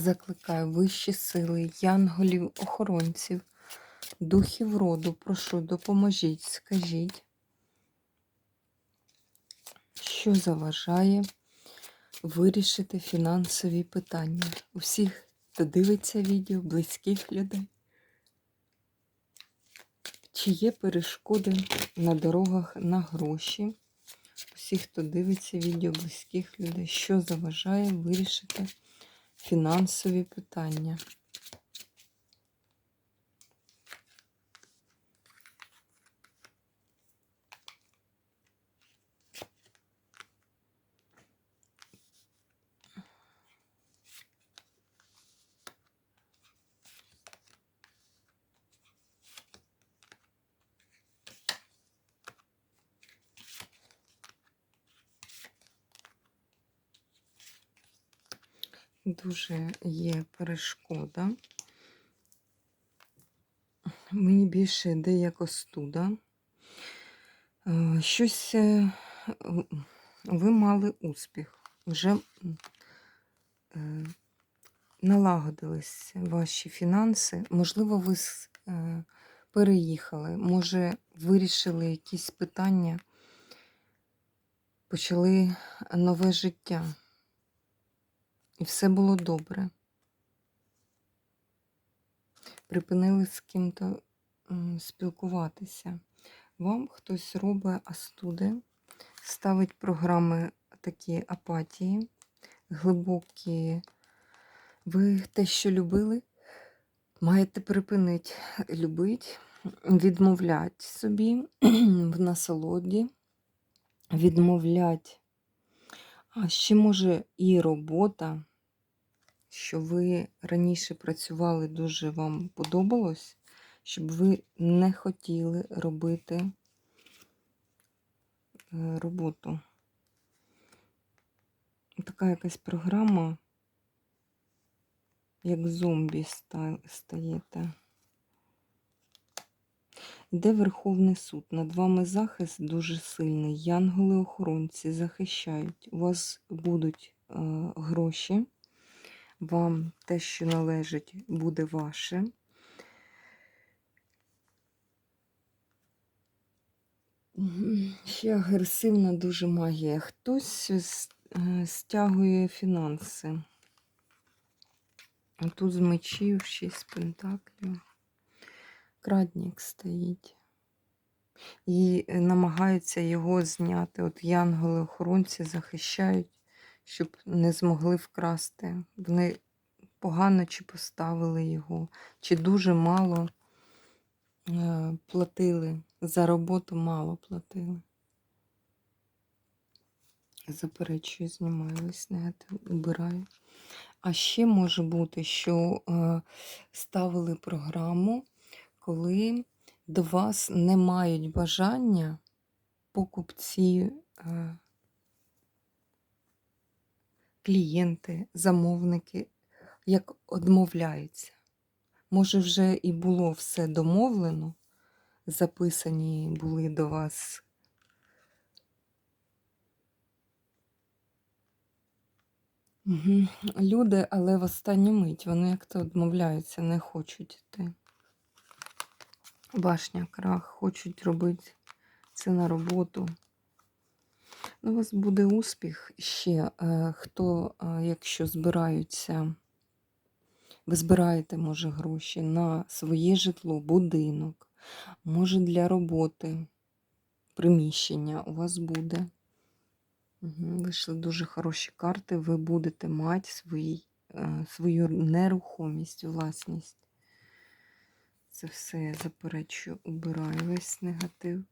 Закликаю вищі сили, янголів, охоронців, духів роду, прошу, допоможіть, скажіть, що заважає вирішити фінансові питання у всіх, хто дивиться відео, близьких людей. Чи є перешкоди на дорогах на гроші? Усіх, хто дивиться відео близьких людей, що заважає вирішити фінансові питання. Дуже є перешкода. Мені більше йде як остуда. Е, Щось е, ви мали успіх. Вже е, налагодились ваші фінанси. Можливо, ви переїхали, може, вирішили якісь питання, почали нове життя. І все було добре. Припинили з ким-то спілкуватися. Вам хтось робить астуди, ставить програми такі апатії, глибокі. Ви те, що любили, маєте припинити любити, відмовляти собі в насолоді, відмовляти. А ще може і робота, що ви раніше працювали, дуже вам подобалось, щоб ви не хотіли робити е, роботу. Така якась програма, як зомбі стаєте. Йде Верховний суд. Над вами захист дуже сильний. Янголи-охоронці захищають. У вас будуть е, гроші. Вам те, що належить, буде ваше. Ще агресивна дуже магія. Хтось е, стягує фінанси. А тут з мечів, шість пентаклів. Крадник стоїть. І е, намагаються його зняти. От янголи-охоронці захищають, щоб не змогли вкрасти. Вони погано чи поставили його, чи дуже мало е, платили. За роботу мало платили. Заперечую, знімаю весь негатив, убираю. А ще може бути, що е, ставили програму, коли до вас не мають бажання покупці, е, клієнти, замовники, як одмовляються. Може, вже і було все домовлено, записані були до вас люди, але в останню мить вони як-то відмовляються, не хочуть йти. Башня, крах, хочуть робити це на роботу. У вас буде успіх ще. е, Хто, е, якщо збираються, ви збираєте, може, гроші на своє житло, будинок, може для роботи, приміщення у вас буде. Вийшли дуже хороші карти. Ви будете мати свої, е, свою нерухомість, власність. Це все я заперечую, убираю весь негатив.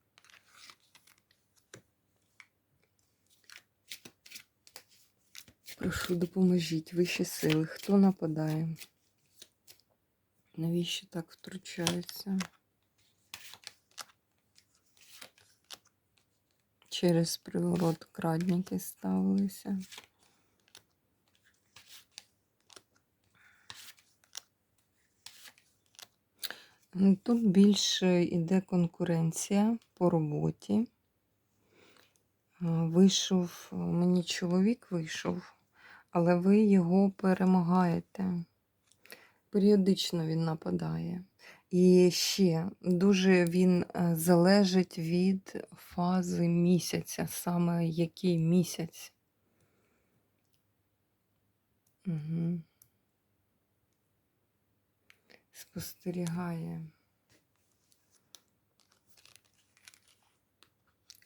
Прошу, допоможіть, вищі сили. Хто нападає? Навіщо так втручаються? Через приворот крадники ставилися. Тут більше йде конкуренція по роботі. Вийшов, мені чоловік вийшов, але ви його перемагаєте. Періодично він нападає. І ще дуже він е, залежить від фази місяця, саме який місяць. Угу. Спостерігає.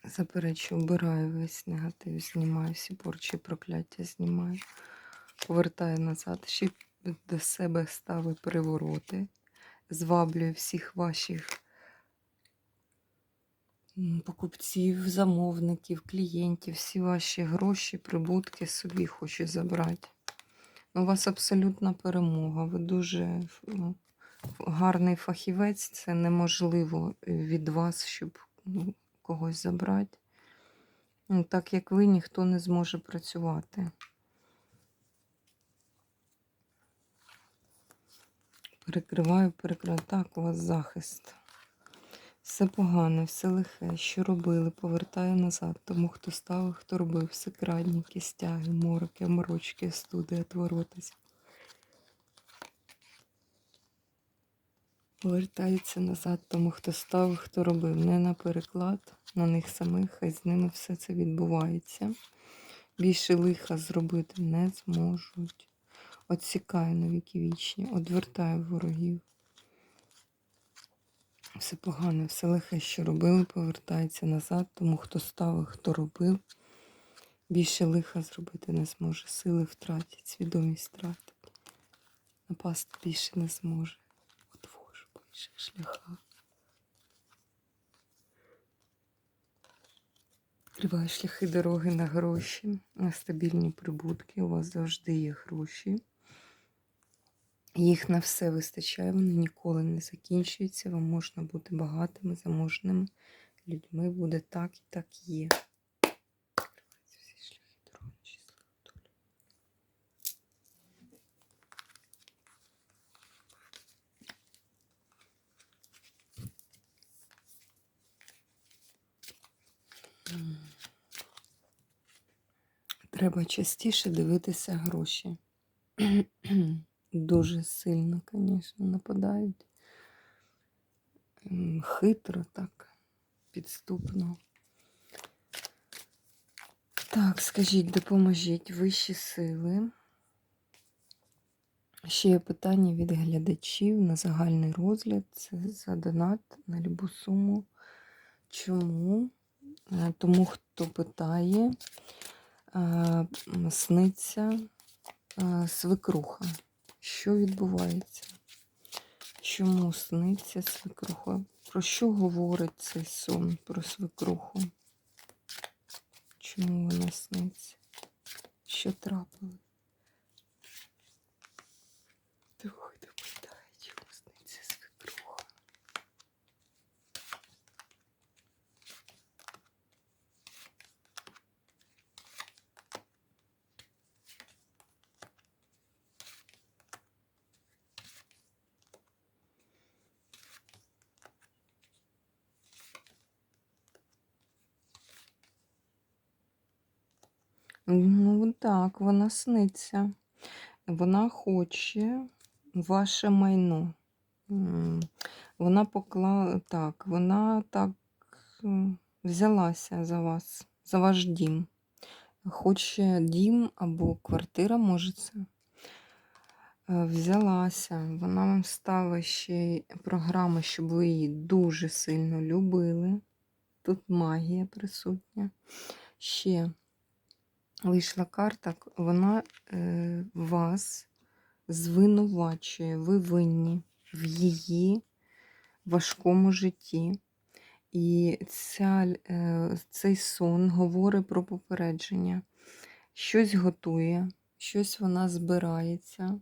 Заперечу, обираю весь негатив, знімаю всі порчі, прокляття знімаю, повертаю назад, ще до себе стави привороти, зваблюю всіх ваших покупців, замовників, клієнтів, всі ваші гроші, прибутки собі хочу забрати. У вас абсолютна перемога. Ви дуже ну, гарний фахівець, це неможливо від вас, щоб ну, когось забрати. Ну, так як ви, ніхто не зможе працювати. Перекриваю, перекриваю. Так, у вас захист. Все погане, все лихе, що робили, повертаю назад. Тому хто ставив, хто робив, все крадніки, стяги, мороки, морочки, студи, отворотись. Повертається назад, тому хто ставив, хто робив. Не на переклад, на них самих, хай з ними все це відбувається. Більше лиха зробити не зможуть. Отсікаю на віки вічні, одвертаю ворогів. Все погане, все лихе, що робили, повертається назад, тому хто ставив, хто робив, більше лиха зробити не зможе. Сили втратять, свідомість втратить. Напасти більше не зможе. По. Відкриваю шляхи дороги на гроші, на стабільні прибутки. У вас завжди є гроші. Їх на все вистачає, вони ніколи не закінчуються. Вам можна бути багатими, заможними людьми. Буде так і так є. Відкриваються всі шляхи дороги на щасливу долю. М. Треба частіше дивитися гроші. Дуже сильно, звісно, нападають. Хитро так, підступно. Так, скажіть, допоможіть вищі сили. Ще є питання від глядачів на загальний розгляд. Це за донат на любу суму. Чому? Е, Тому, хто питає, е, сниться е, свекруха. Що відбувається? Чому сниться свекруха? Про що говорить цей сон про свекруху? Чому вона сниться? Що трапилось? Ну так, вона сниться. Вона хоче ваше майно. Вона поклала так, вона так взялася за вас, за ваш дім. Хоче дім або квартира, може це. Е, Взялася. Вона вам ставить ще програми, щоб ви її дуже сильно любили. Тут магія присутня. Ще вийшла карта, вона е, вас звинувачує, ви винні в її важкому житті. І ця, е, цей сон говорить про попередження. Щось готує, щось вона збирається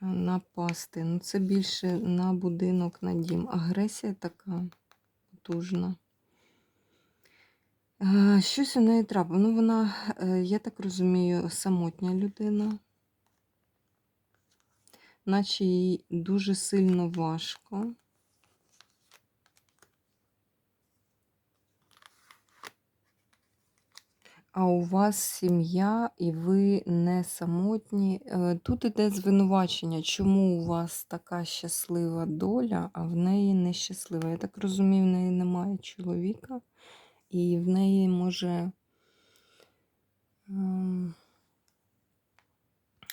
напасти. Ну, це більше на будинок, на дім. Агресія така потужна. Е, Щось у неї трапило. Ну, вона, е, я так розумію, самотня людина. Наче їй дуже сильно важко. А у вас сім'я, і ви не самотні. Е, Тут іде звинувачення, чому у вас така щаслива доля, а в неї нещаслива. Я так розумію, в неї немає чоловіка, і в неї може ем,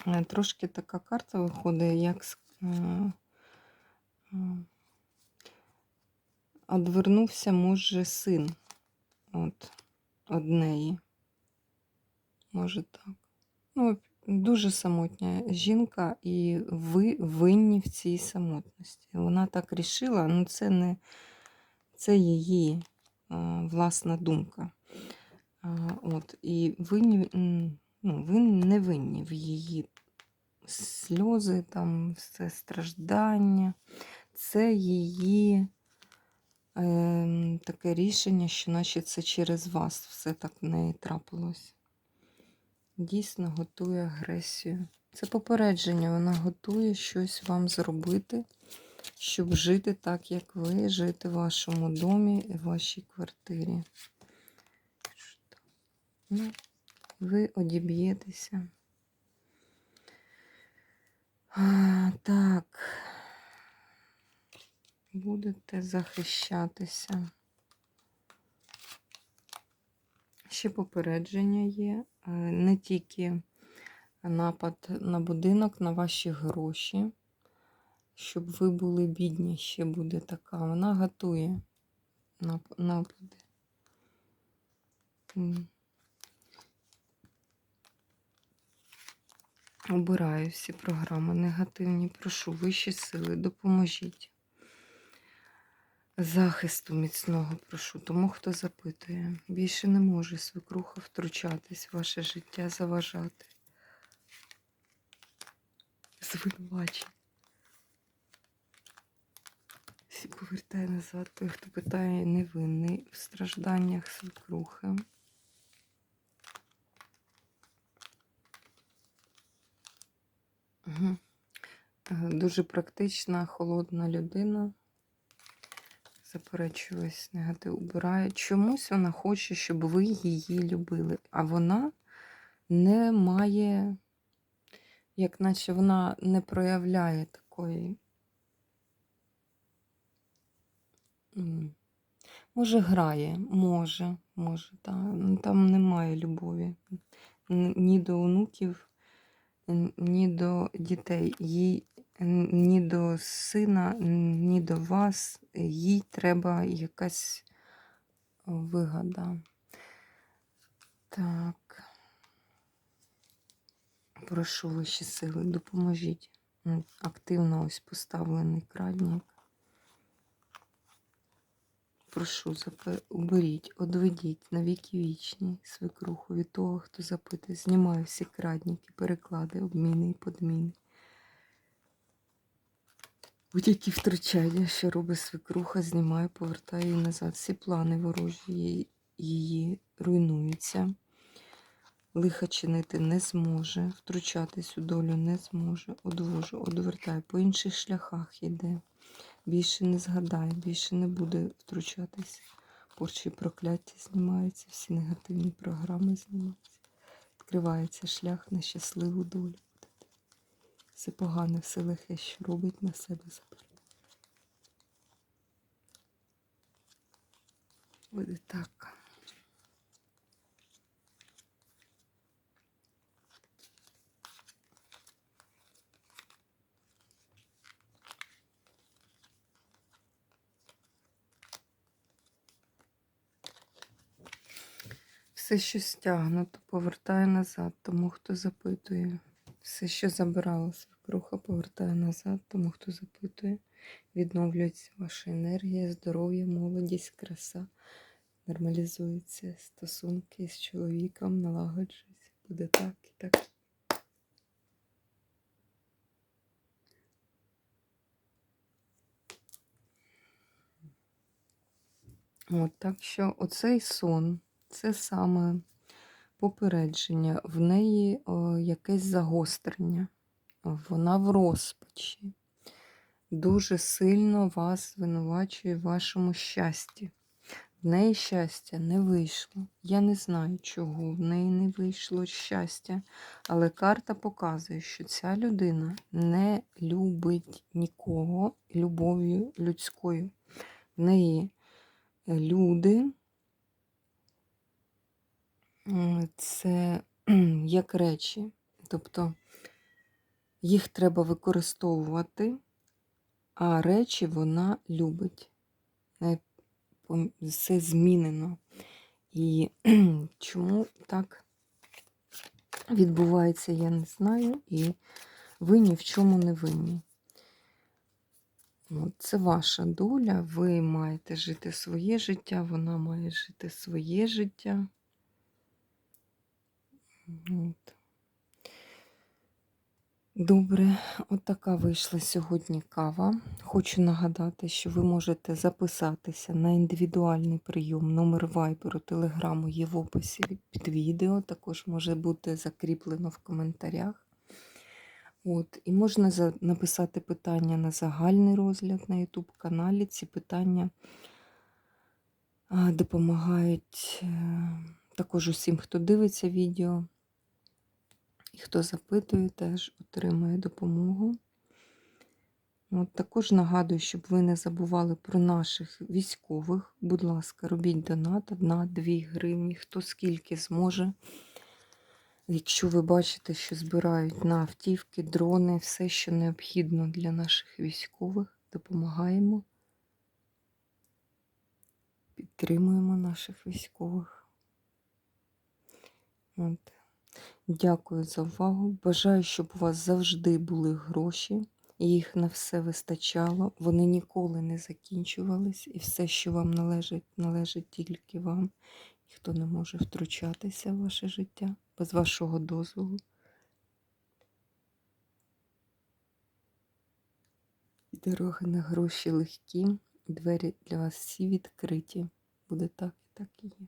е, трошки така карта виходить, як е, е, одвернувся, може, син от, неї. Може так. Ну, дуже самотня жінка, і ви винні в цій самотності. Вона так рішила, ну це не це її власна думка. От, і винні, ну, ви не винні в її сльози, там, все страждання. Це її е, таке рішення, що наче це через вас все так в неї трапилось дійсно готує агресію. Це попередження, вона готує щось вам зробити, щоб жити так, як ви, жити в вашому домі і в вашій квартирі. Ну, ви одіб'єтеся. Так, будете захищатися. Ще попередження є. е, Не тільки напад на будинок, на ваші гроші, щоб ви були бідні, ще буде така. Вона готує нап- напади. Обираю всі програми негативні. Прошу вищі сили, допоможіть. Захисту міцного прошу, тому хто запитує. Більше не може свекруха втручатись ваше життя, заважати. Звинувачень. Всі повертає назад. Той, хто питає, невинний в стражданнях свекрухи. Угу. Дуже практична, холодна людина. Заперечую весь негатив убирає. Чомусь вона хоче, щоб ви її любили, а вона не має, як наче вона не проявляє такої. Може, грає, може, може, та. ну, там немає любові ні до онуків, ні до дітей. Їй ні до сина, ні до вас. Їй треба якась вигода. Так. Прошу ваші сили, допоможіть. Активно ось поставлений крадник. Прошу, уберіть, одведіть на віки вічні свекруху від того, хто запитує. Знімаю всі крадники, переклади, обміни і подміни. Будь-які втручання, що робить свекруха, знімаю, повертаю її назад. Всі плани ворожі її руйнуються. Лиха чинити не зможе, втручатись у долю не зможе. Одвожу, одвертаю, по інших шляхах йде. Більше не згадає, більше не буде втручатися. Порчі прокляття знімаються, всі негативні програми знімаються. Відкривається шлях на щасливу долю. Все погане, все лихе, що робить на себе забере. Буде так. Все, що стягнуто, повертає назад, тому хто запитує. Все, що забирала свекруха, повертає назад, тому хто запитує. Відновлюється ваша енергія, здоров'я, молодість, краса. Нормалізуються стосунки з чоловіком, налагоджуються. буде так і так. От, так що оцей сон це саме попередження, в неї о, якесь загострення, вона в розпачі, дуже сильно вас звинувачує в вашому щасті. В неї щастя не вийшло. Я не знаю, чого в неї не вийшло щастя, але карта показує, що ця людина не любить нікого любов'ю людською. В неї е, люди це як речі. Тобто їх треба використовувати, а речі вона любить. Все змінено. І чому так відбувається, я не знаю. І ви ні в чому не винні. Це ваша доля, ви маєте жити своє життя, вона має жити своє життя. От. Добре, от така вийшла сьогодні кава. Хочу нагадати, що ви можете записатися на індивідуальний прийом. Номер вайберу, телеграму є в описі під відео. Також може бути закріплено в коментарях. От, і можна написати питання на загальний розгляд на YouTube каналі. Ці питання допомагають е, також усім, хто дивиться відео. І хто запитує, теж отримує допомогу. От також нагадую, щоб ви не забували про наших військових. Будь ласка, робіть донат 1-2 гривні, хто скільки зможе. Якщо ви бачите, що збирають на автівки, дрони, все, що необхідно для наших військових, допомагаємо, підтримуємо наших військових. От. Дякую за увагу. Бажаю, щоб у вас завжди були гроші, їх на все вистачало. Вони ніколи не закінчувались, і все, що вам належить, належить тільки вам. Ніхто не може втручатися в ваше життя без вашого дозволу. Дороги на гроші легкі, двері для вас всі відкриті. Буде так і так і є.